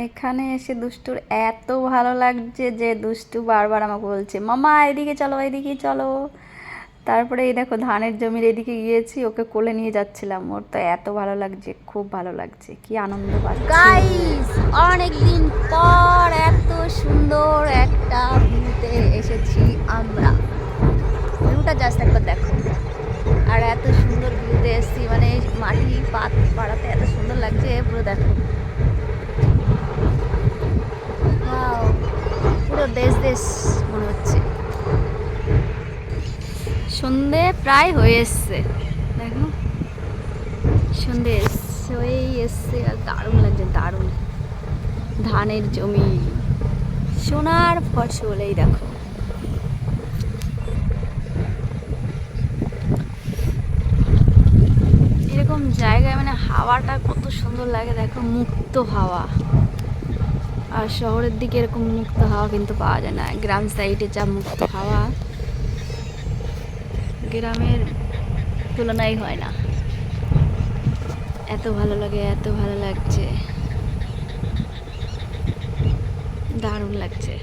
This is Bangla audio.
এখানে এসে দুষ্টুর এত ভালো লাগছে যে দুষ্টু বারবার আমাকে বলছে, মামা, এদিকে চলো এদিকে চলো। তারপরে এই দেখো ধানের জমির এদিকে গিয়েছি, ওকে কোলে নিয়ে যাচ্ছিলাম। ওর তো এত ভালো লাগছে, খুব ভালো লাগছে, কি আনন্দ গাইস অনেকদিন পর এত সুন্দর একটা ভিউতে এসেছি আমরা। ভিউটা জাস্ট একবার দেখো। আর এত সুন্দর ভিউতে এসেছি মানে মাটি পাত পাড়াতে এত সুন্দর লাগছে, পুরো দেখো। পুরো দেশ দেশ মনে হচ্ছে। সন্ধে প্রায় হয়ে এসছে। দেখো, সন্ধে এসছে, হয়েই এসছে, আর দারুণ লাগছে, দারুণ। ধানের জমি, সোনার ফসল, এই দেখো। এরকম জায়গায় মানে হাওয়াটা কত সুন্দর লাগে, দেখো, মুক্ত হাওয়া। আর শহরের দিকে এরকম মুক্ত হাওয়া কিন্তু পাওয়া যায় না। গ্রাম সাইডে যা মুক্ত হাওয়া, গ্রামের তুলনাই হয় না। এত ভালো লাগে, এত ভালো লাগছে। দারুণ লাগছে।